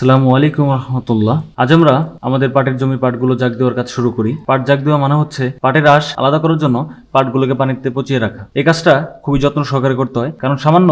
আসসালামু আলাইকুম রহমতুল্লাহ। আজ আমরা আমাদের পাটের জমির পাটগুলো জাগ দেওয়ার কাজ শুরু করি। পাট জাগ দেওয়া মানে হচ্ছে পাটের আশ আলাদা করার জন্য পাটগুলোকে পানিতে পচিয়ে রাখা। এই কাজটা খুবই যত্ন সহকারে করতে হয়, কারণ সামান্য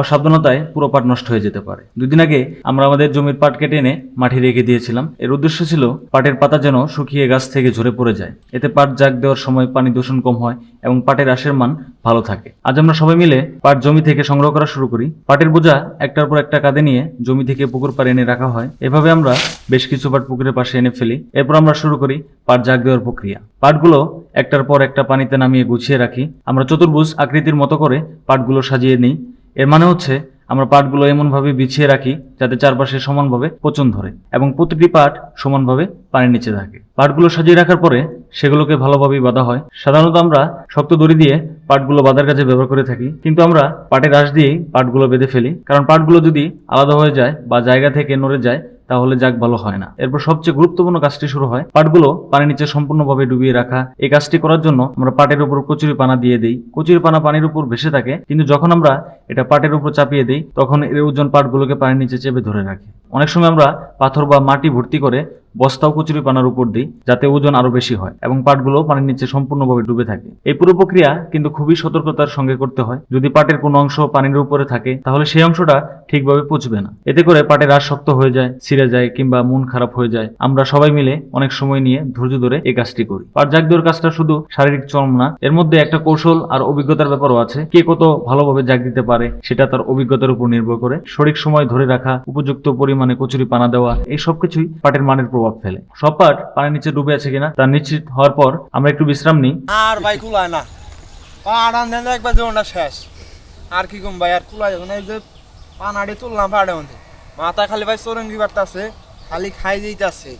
অসাবধানতায় পুরো পাট নষ্ট হয়ে যেতে পারে। দুদিন আগে আমরা আমাদের জমির পাট কেটে এনে মাটি রেখে দিয়েছিলাম। এর উদ্দেশ্য ছিল পাটের পাতা যেন শুকিয়ে গাছ থেকে ঝরে পড়ে যায়। এতে পাট জাগ দেওয়ার সময় পানি দূষণ কম হয় এবং পাটের আঁশের মান ভালো থাকে। আজ আমরা সবাই মিলে পাট জমি থেকে সংগ্রহ করা শুরু করি। পাটের বোঝা একটার পর একটা কাঁধে নিয়ে জমি থেকে পুকুর পাড়ে এনে রাখা হয়। এভাবে আমরা বেশ কিছু পাট পুকুরের পাশে এনে ফেলি। এরপর আমরা শুরু করি পাট জাগ দেওয়ার প্রক্রিয়া। পাটগুলো একটার পর একটা পানিতে নামিয়ে গুছিয়ে রাখি। আমরা চতুর্ভুজ আকৃতির মতো করে পাটগুলো সাজিয়ে নিই। এর মানে হচ্ছে, আমরা পাটগুলো এমনভাবে বিছিয়ে রাখি যাতে চারপাশে সমানভাবে পচন ধরে এবং প্রতিটি পাট সমানভাবে পানির নিচে থাকে। পাটগুলো সাজিয়ে রাখার পরে সেগুলোকে ভালোভাবেই বাঁধা হয়। সাধারণত আমরা শক্ত দড়ি দিয়ে পাটগুলো বাঁধার কাজে ব্যবহার করে থাকি, কিন্তু আমরা পাটের আঁশ দিয়েই পাটগুলো বেঁধে ফেলি। কারণ পাটগুলো যদি আলাদা হয়ে যায় বা জায়গা থেকে নড়ে যায়, তাহলে যাক ভালো হয় না। এরপর সবচেয়ে গুরুত্বপূর্ণ কাজটি শুরু হয় পাটগুলো পানির নিচে সম্পূর্ণভাবে ডুবিয়ে রাখা। এই কাজটি করার জন্য আমরা পাটের উপর কচুরি পানা দিয়ে দিই। কচুরি পানা পানির উপর ভেসে থাকে, কিন্তু যখন আমরা এটা পাটের উপর চাপিয়ে দিই, তখন এর ওজন পাটগুলোকে পানির নিচে চেপে ধরে রাখে। অনেক সময় আমরা পাথর বা মাটি ভর্তি করে বস্তাও কচুরি পানার উপর দিই, যাতে ওজন আরও বেশি হয় এবং পাটগুলো পানির নিচে সম্পূর্ণভাবে ডুবে থাকে। এই পুরো প্রক্রিয়া কিন্তু খুবই সতর্কতার সঙ্গে করতে হয়। যদি পাটের কোনো অংশ পানির উপরে থাকে, তাহলে সেই অংশটা ঠিকভাবে পচবে না। এতে করে পাটের আশ শক্ত হয়ে যায়, ছিঁড়ে যায় কিংবা মন খারাপ হয়ে যায়। আমরা সবাই মিলে অনেক সময় নিয়ে ধৈর্য ধরে এই কাজটি করি। পাট জাগ দেওয়ার কাজটা শুধু শারীরিক চরম না, এর মধ্যে একটা কৌশল আর অভিজ্ঞতার ব্যাপারও আছে। কে কত ভালোভাবে জাগ দিতে পারে, সেটা তার অভিজ্ঞতার উপর নির্ভর করে। সঠিক সময় ধরে রাখা, উপযুক্ত পরিমাণে কচুরি পানা দেওয়া, এই সবকিছুই পাটের মানের প্রভাব ফেলে। সব পাট পানির নিচে ডুবে আছে কিনা তা নিশ্চিত হওয়ার পর আমরা একটু বিশ্রাম নিই। আর ভাই কুলায় না। দেন একবার জীবনটা শেষ। আর কি কম ভাই? আর কুলায় যাবে না এই যে পানাড়ি তুললাম পাড়ে মাথা খালি ভাই চরঙ্গি বাড়তাছে। খালি খাই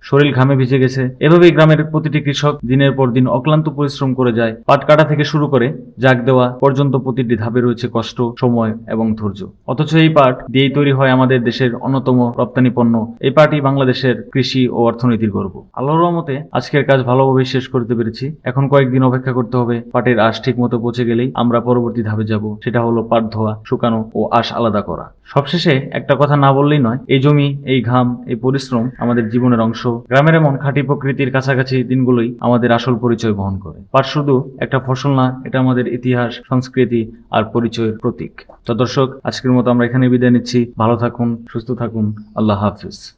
শরীর ঘামে ভিজে গেছে। এভাবেই গ্রামের প্রতিটি কৃষক দিনের পর দিন অক্লান্ত পরিশ্রম করে যায়। পাট কাটা থেকে শুরু করে জাগ দেওয়া পর্যন্ত প্রতিটি ধাপে রয়েছে কষ্ট, সময় এবং ধৈর্য। অথচ এই পাট দিয়েই তৈরি হয় আমাদের দেশের অন্যতম রপ্তানি পণ্য। এই পাটই বাংলাদেশের কৃষি ও অর্থনীতির গর্ব। আল্লাহর রহমতে আজকের কাজ ভালোভাবে শেষ করতে পেরেছি। এখন কয়েকদিন অপেক্ষা করতে হবে। পাটের আশ ঠিক মতো পচে গেলেই আমরা পরবর্তী ধাপে যাব। সেটা হলো পাট ধোয়া, শুকানো ও আঁশ আলাদা করা। সবশেষে একটা কথা না বললেই নয়, এই জমি, এই ঘাম, এই পরিশ্রম আমাদের জীবনের অংশ। গ্রামের এমন খাঁটি প্রকৃতির কাছাকাছি দিনগুলোই আমাদের আসল পরিচয় বহন করে। পাট শুধু একটা ফসল না, এটা আমাদের ইতিহাস, সংস্কৃতি আর পরিচয়ের প্রতীক। তো দর্শক, আজকের মতো আমরা এখানে বিদায় নিচ্ছি। ভালো থাকুন, সুস্থ থাকুন। আল্লাহ হাফিজ।